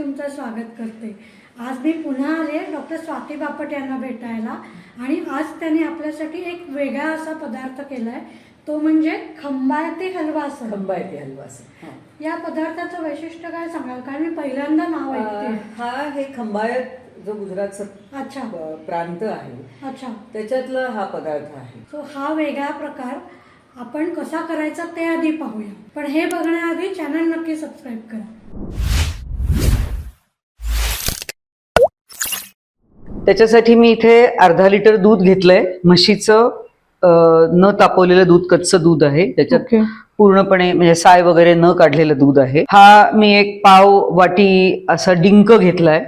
स्वागत करते. आज मी पुन्हा आले डॉक्टर स्वाती बापट यांना भेटायला आणि आज त्यांनी आपल्यासाठी एक वेगळा असा पदार्थ केलाय. तो म्हणजे खंबायती हलवा सर खंबा येते हलवा असं. हा. या पदार्थाचं वैशिष्ट्य काय सांगाल? कारण मी पहिल्यांदा नाव ऐकते. हा हे खंबायत जो गुजरातचा अच्छा. प्रांत आहे. अच्छा. त्याच्यातला हा पदार्थ आहे. सो हा वेगळा प्रकार आपण कसा करायचा ते आधी पाहूया. पण हे बघण्याआधी चॅनल नक्की सबस्क्राईब करा. त्याच्यासाठी मी इथे अर्धा लिटर दूध घेतलंय. म्हशीचं न तापवलेलं दूध कच्चं दूध आहे. त्याच्यात पूर्णपणे म्हणजे साय वगैरे न काढलेलं दूध आहे. हा मी एक पाव वाटी असा डिंक घेतलाय.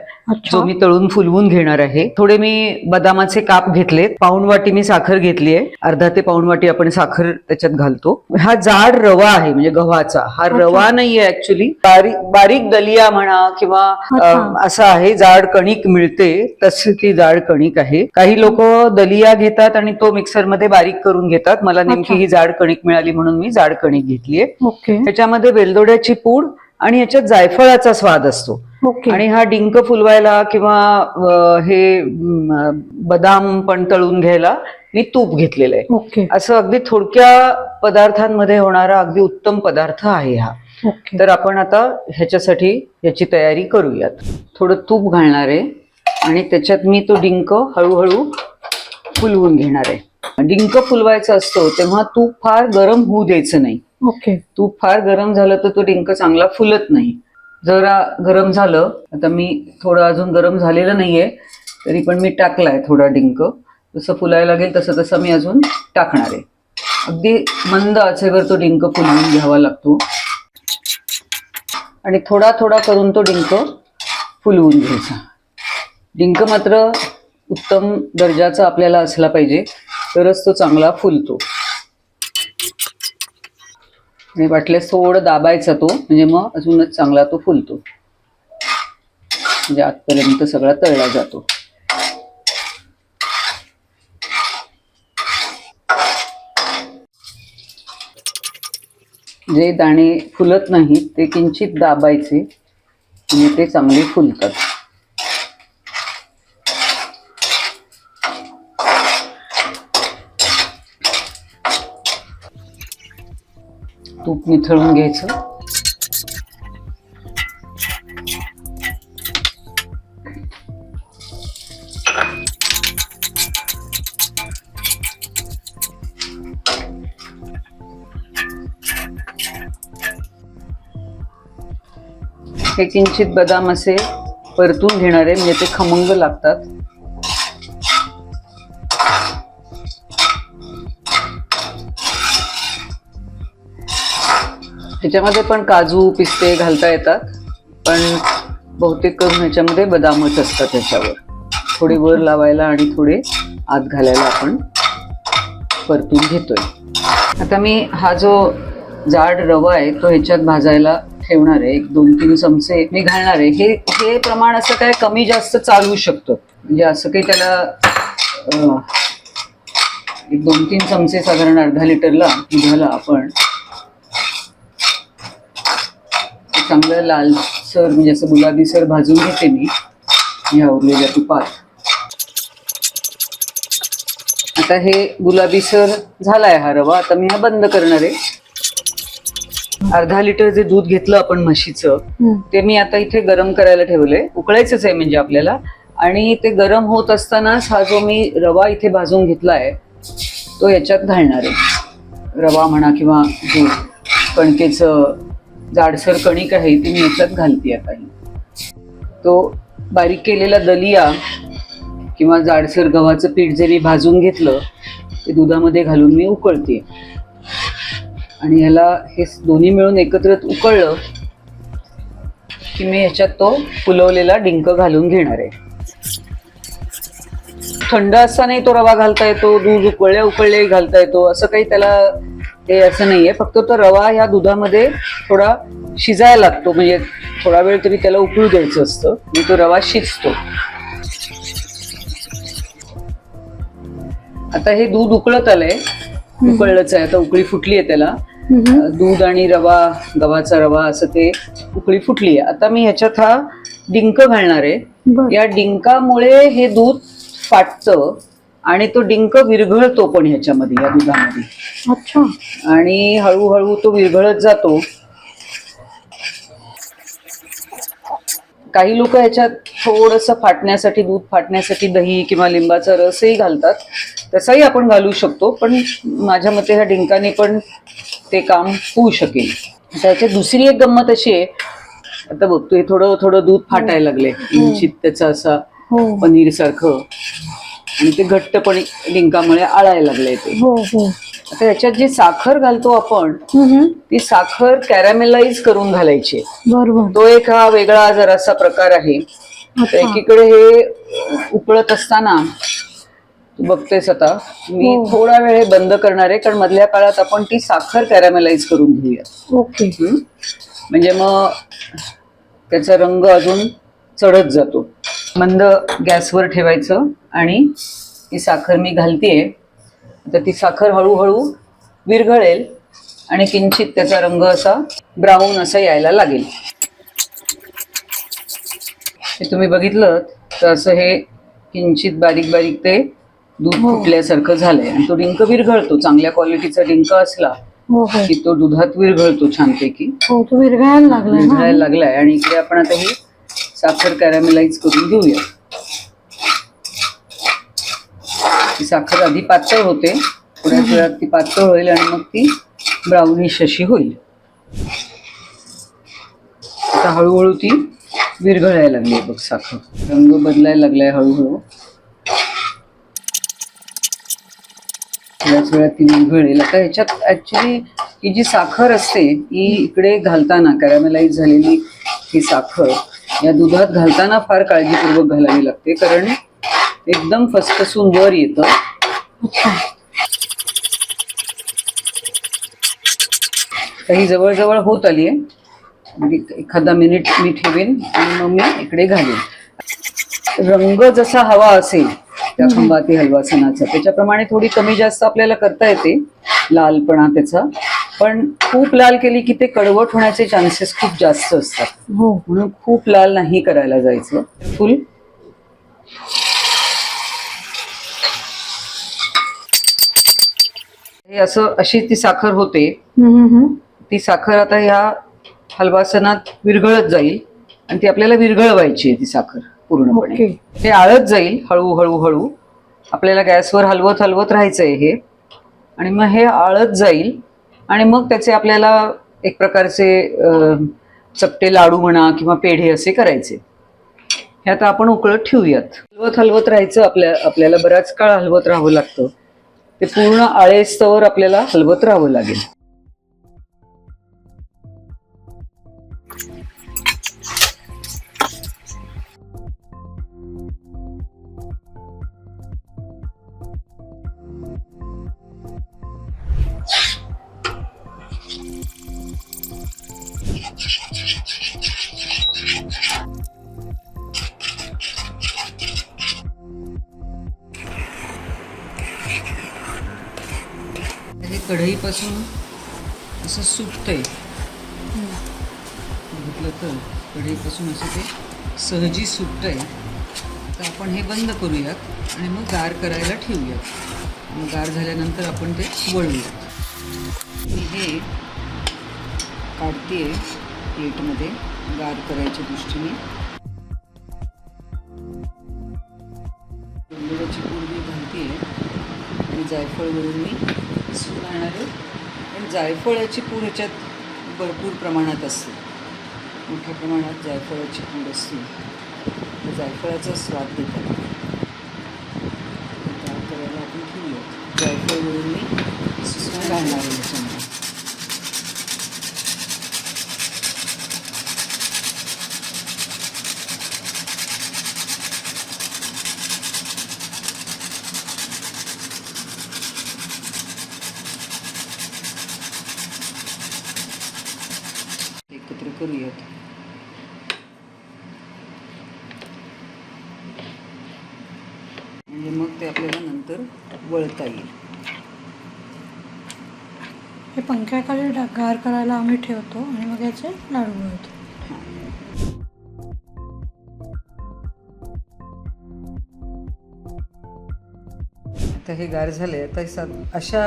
जो मी तळून फुलवून घेणार आहे. थोडे मी बदामाचे काप घेतलेत. पाऊण वाटी मी साखर घेतली आहे. अर्धा ते पाऊण वाटी आपण साखर त्याच्यात घालतो. हा जाड रवा आहे म्हणजे गव्हाचा. हा रवा नाहीये ऍक्च्युली बारीक बारीक दलिया म्हणा किंवा असं आहे जाड कणिक मिळते तशी ती जाड कणिक आहे. काही लोक दलिया घेतात आणि तो मिक्सरमध्ये बारीक करून घेतात. मला नेमकी ही जाड कणिक मिळाली म्हणून मी जाड कणिक घेतलीये ओके. त्याच्यामध्ये वेलदोड्याची पूड आणि याच्यात जायफळाचा स्वाद असतो. आणि हा डिंक फुलवायला किंवा हे बदाम पण तळून घ्यायला मी तूप घेतलेलं आहे. ओके असं अगदी थोडक्या पदार्थांमध्ये होणारा अगदी उत्तम पदार्थ आहे हा. तर आपण आता ह्याच्यासाठी याची तयारी करूयात. थोडं तूप घालणार आहे आणि त्याच्यात मी तो डिंक हळूहळू फुलवून घेणार आहे. डिंक फुलवायचा असतो तेव्हा तूप फार गरम होऊ द्यायचं नाही. ओके तूप फार गरम झालं तर तो डिंक चांगला फुलत नाही. जरा गरम झालं. आता मी थोडं अजून गरम झालेलं नाहीये तरी पण मी टाकलाय थोडा डिंक. जसं फुलायला लागेल तसं तसं मी अजून टाकणार आहे. अगदी मंद आचेवर तो डिंक फुलवून घ्यावा लागतो. आणि थोडा थोडा करून तो डिंक फुलवून घ्यायचा. डिंक मात्र उत्तम दर्जाचा आपल्याला असला पाहिजे तरच तो चांगला फुलतो. आणि वाटल्यास थोडं दाबायचा तो म्हणजे मग अजूनच चांगला तो फुलतो. म्हणजे आतपर्यंत सगळा तळला जातो. जे दाणे फुलत नाहीत ते किंचित दाबायचे म्हणजे ते चांगले फुलतात. तूप निथळून घ्यायचं. हे किंचित बदाम असे परतून घेणारे म्हणजे ते खमंग लागतात. ह्याच्यामध्ये पण काजू पिस्ते घालता येतात पण बहुतेक करून ह्याच्यामध्ये बदामच असतात ह्याच्यावर. थोडे वर लावायला आणि थोडे आत घालायला आपण परतून घेतोय. आता मी हा जो जाड रवा आहे तो ह्याच्यात भाजायला ठेवणार आहे. एक दोन तीन चमचे मी घालणार आहे. हे हे प्रमाण असं काय कमी जास्त चालू शकतो? म्हणजे असं काही त्याला एक दोन तीन चमचे साधारण अर्धा लिटरला दुधाला आपण ते चांगलं लालसर म्हणजे असं गुलाबीसर भाजून घेते मी. या उरलेल्या तुपात. आता हे गुलाबीसर झालाय हा रवा. आता मी हा बंद करणार आहे. अर्धा लिटर जे दूध घेतलं आपण म्हशीचं ते मी आता इथे गरम करायला ठेवलंय. उकळायचंच आहे म्हणजे आपल्याला. आणि ते गरम होत असतानाच हा जो मी रवा इथे भाजून घेतलाय तो याच्यात घालणार आहे. रवा म्हणा किंवा जे कणकेचं जाडसर कणिक आहे ती मी याच्यात घालते आता तो बारीक केलेला दलिया किंवा जाडसर गव्हाचं पीठ जे मी भाजून घेतलं ते दुधामध्ये घालून मी उकळते आणि ह्याला हे दोन्ही मिळून एकत्र उकळलं की मी ह्याच्यात तो फुलवलेला डिंक घालून घेणार आहे. थंड असतानाही तो रवा घालता येतो दूध उकळल्या उकळले घालता येतो असं काही त्याला हे असं नाहीये. फक्त तो रवा ह्या दुधामध्ये थोडा शिजायला लागतो. म्हणजे थोडा वेळ तरी त्याला उकळू द्यायचं असतं. आणि तो रवा शिजतो. आता हे दूध उकळत आलंय. उकळलंच आहे. आता उकळी फुटली आहे त्याला. दूध आणि रवा गव्हाचा रवा असं ते उकळी फुटली आहे. आता मी ह्याच्यात हा डिंक घालणार आहे. या डिंकामुळे हे दूध फाटतं. आणि तो डिंक विरघळतो पण ह्याच्यामध्ये या दुधामध्ये. अच्छा. आणि हळूहळू तो विरघळत जातो. काही लोक ह्याच्यात थोडस फाटण्यासाठी दूध फाटण्यासाठी दही किंवा लिंबाचा रसही घालतात. तसाही आपण घालू शकतो पण माझ्या मते ह्या डिंकाने पण ते काम होऊ शकेल. त्याच्यात दुसरी एक गंमत अशी आहे. आता बघतोय थोडं थोडं दूध फाटायला लागले किंचित त्याचा असा हो. पनीर सारखं आणि ते घट्टपणे डिंकामुळे आळायला लागले ते. हो हो. आता याच्यात जी साखर घालतो आपण हम्म. ती साखर कॅरामेलाइज करून घालायची. बरोबर. तो एक हा वेगळा जरासा प्रकार आहे. तर अच्छा एकीकडे हे उकळत असताना तू बघतेस आता मी हो. थोडा वेळ हे बंद करणार आहे कारण मधल्या काळात आपण ती साखर कॅरामेलाइज करून घेऊया. ओके? म्हणजे मग त्याचा रंग अजून चढत जातो. मंद गॅसवर ठेवायचं आणि ती साखर मी घालतीये. आता ती साखर हळूहळू विरघळेल आणि किंचित त्याचा रंग असा ब्राऊन असा यायला लागेल. हे तुम्ही बघितलं तर असं हे किंचित बारीक बारीक ते दूध हो. फुटल्यासारखं झालंय. आणि तो डिंक विरघळतो. चांगल्या क्वालिटीचा डिंक असला हो हो. की तो दुधात विरघळतो छानपैकी. हो विरघळायला लागलाय. आणि इकडे आपण आता ही साखर कॅरामेलाइज करून घेऊया ती साखर आधी पातळ होते थोड्याच वेळात ती पातळ होईल आणि मग ती ब्राउनिश अशी होईल. आता हळूहळू ती विरघळायला लागली बघ साखर. रंग बदलायला लागलाय हळूहळू. थोड्याच वेळात ती विरघळेल. आता ह्याच्यात ऍक्च्युली ही जी साखर असते ही इकडे घालताना कॅरामेलाइज झालेली ही साखर या दुधात घालताना फार काळजीपूर्वक घालावी लागते कारण एकदम फसफसून वर येतं. अच्छा. तर ही जवळजवळ होत आली आहे. एखादा मिनिट मी ठेवेन आणि मग मी इकडे घालेन. रंग जसा हवा असेल त्या खंबाती हलवासनाचा. त्याच्याप्रमाणे थोडी कमी जास्त आपल्याला करता येते. लालपणा त्याचा. पण खूप लाल केली की ते कडवट होण्याचे चान्सेस खूप जास्त असतात. हो. म्हणून खूप लाल नाही करायला जायचं. फुल. हे असं अशी ती साखर होते. ती साखर आता ह्या हलवासनात विरघळत जाईल आणि ती आपल्याला विरघळवायची आहे ती साखर पूर्णपणे. हे आळत जाईल हळू हळू हळू. आपल्याला गॅसवर हलवत हलवत राहायचंय हे. आणि मग हे आळत जाईल. आणि मग त्याचे आपल्याला एक प्रकारचे चपटे लाडू म्हणा किंवा पेढे असे करायचे. हे आता आपण उकळत ठेवूयात. हलवत हलवत राहायचं आपल्या आपल्याला बराच काळ हलवत राहावं लागतं. ते पूर्ण आळेस्तवर आपल्याला हलवत राहावं लागेल. हे कढईपासून असं सुटतंय. बघितलं तर कढईपासून असं ते सहजी सुटतंय. तर आपण हे बंद करूयात आणि मग गार करायला ठेवूयात. मग गार झाल्यानंतर आपण ते वळूयात. मी हे काढते प्लेटमध्ये गार करायच्या दृष्टीने. डोंगराची पूड मी घालते आणि जायफळ वरून मी सूप राहणार आहे. पण जायफळाची पूड ह्याच्यात भरपूर प्रमाणात असते. मोठ्या प्रमाणात जायफळाची पूड असते. तर जायफळाचा स्वाद देतात. त्या करायला आपण ठेवूयात जायफळ म्हणून मी सुसून घालणार आहे. करूयात. म्हणजे मग ते आपल्याला नंतर वळता येईल. हे पंख्याखाली गार करायला आम्ही ठेवतो आणि मग याचे लाडू मिळतो. आता हे गार झाले तर अशा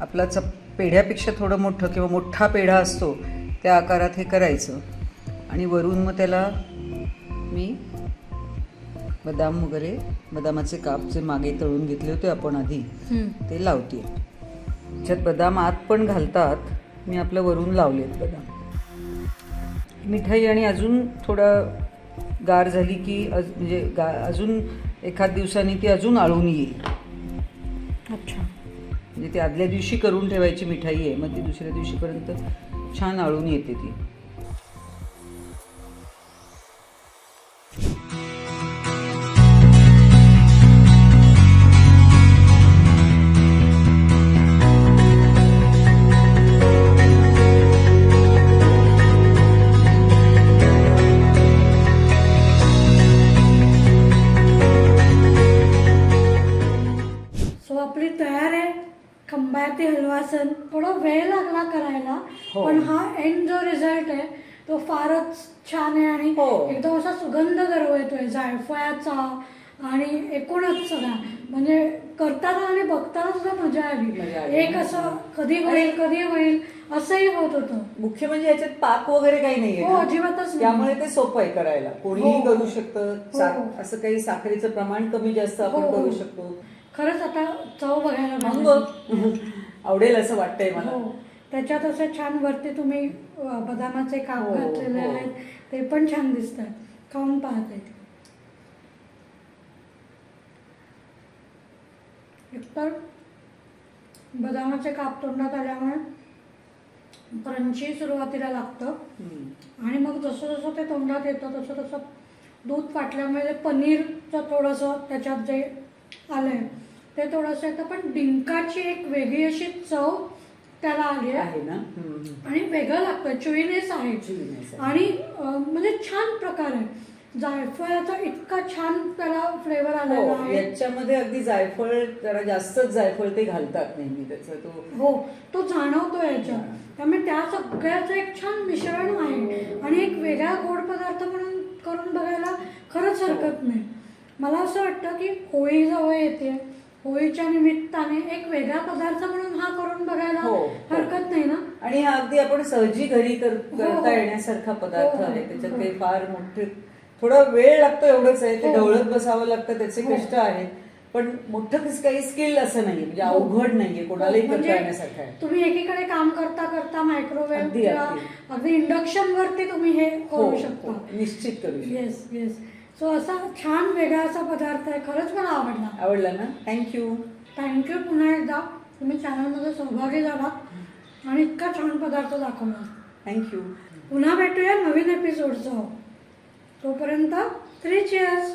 आपला पेढ्यापेक्षा थोडं मोठं किंवा मोठा पेढा असतो त्या आकारात हे करायचं. आणि वरून मग त्याला मी बदाम वगैरे बदामाचे काप जे मागे तळून घेतले होते आपण आधी ते लावते त्याच्यात बदाम आत पण घालतात. मी आपलं वरून लावलेत बदाम. मिठाई आणि अजून थोडा गार झाली की अज- म्हणजे गा अजून एखाद दिवसांनी ती अजून आळून येईल. अच्छा. म्हणजे ती आदल्या दिवशी करून ठेवायची मिठाई आहे. मग ती दुसऱ्या दिवशीपर्यंत छान आळून येते ती. फारच छान आहे आणि हो. एकदम असा सुगंध दरवळतोय जायफळाचा आणि एकूणच सगळा म्हणजे करताना आणि बघताना सुद्धा मजा मजा आली आली. एक असं कधी होईल कधी होईल असंही होत होतं मुख्य म्हणजे याच्यात पाक वगैरे काही नाहीये हो ना. अजिबातच नाही. त्यामुळे ते सोपं आहे करायला कोणीही हो. करू शकतं सा- हो. असं काही साखरेचं प्रमाण कमी जास्त आपण हो. करू शकतो खरंच आता चव बघायला मग. आवडेल असं वाटतंय मला हो त्याच्यात असं छान वरती तुम्ही बदामाचे काप हो, घातलेले हो. आहेत. ते पण छान दिसत आहेत खाऊन पाहते. एकतर बदामाचे काप तोंडात आल्यामुळे क्रंची सुरुवातीला लागतं. आणि मग जसं जसं ते तोंडात येतं तसं तसं दूध फाटल्यामुळे पनीरचं थोडंसं त्याच्यात जे आलंय ते थोडंसं येतं. पण डिंकाची एक वेगळी अशी चव त्याला आली आहे. ना. आणि वेगळं लागतं चुईनेस आहे. आणि म्हणजे छान प्रकार आहे. जायफळाचा इतका छान त्याला फ्लेवर आलेला हो, आहे. याच्यामध्ये अगदी जायफळ जरा जास्तच जायफळ ते घालतात नेहमी त्याचं. तो हो तो जाणवतो याच्यात. त्यामुळे त्या सगळ्याचं एक छान मिश्रण आहे. आणि एक वेगळा गोड पदार्थ म्हणून करून बघायला खरंच हरकत नाही. मला असं वाटतं की होळी जवळ येते. होळीच्या निमित्ताने एक वेगळा पदार्थ म्हणून हा करून बघायला हो, हो. हरकत नाही ना आणि हा अगदी आपण सहजी घरी कर- हो, करता हो. येण्यासारखा पदार्थ हो, हो, आहे त्याच्यात हो. काही फार मोठे थोडा वेळ लागतो एवढंच आहे ते हो. ढवळत बसावं लागतं त्याचे हो. कष्ट आहेत पण मोठं कसं काही स्किल असं नाहीये म्हणजे हो. अवघड नाहीये कोणालाही करता म्हणजे येण्यासारखं आहे तुम्ही एकीकडे काम करता करता मायक्रोवेव्ह अगदी, किंवा अगदी. अगदी इंडक्शन वरती तुम्ही हे हो, करू हो, शकता निश्चित करू शकतो येस येस सो असा छान वेगळा असा पदार्थ आहे. खरंच मला आवडला. आवडला ना? थँक्यू थँक्यू पुन्हा एकदा. तुम्ही चॅनलमध्ये सहभागी झालात आणि इतका छान पदार्थ दाखवला. थँक्यू पुन्हा भेटूया नवीन एपिसोडसह तोपर्यंत थ्री चेअर्स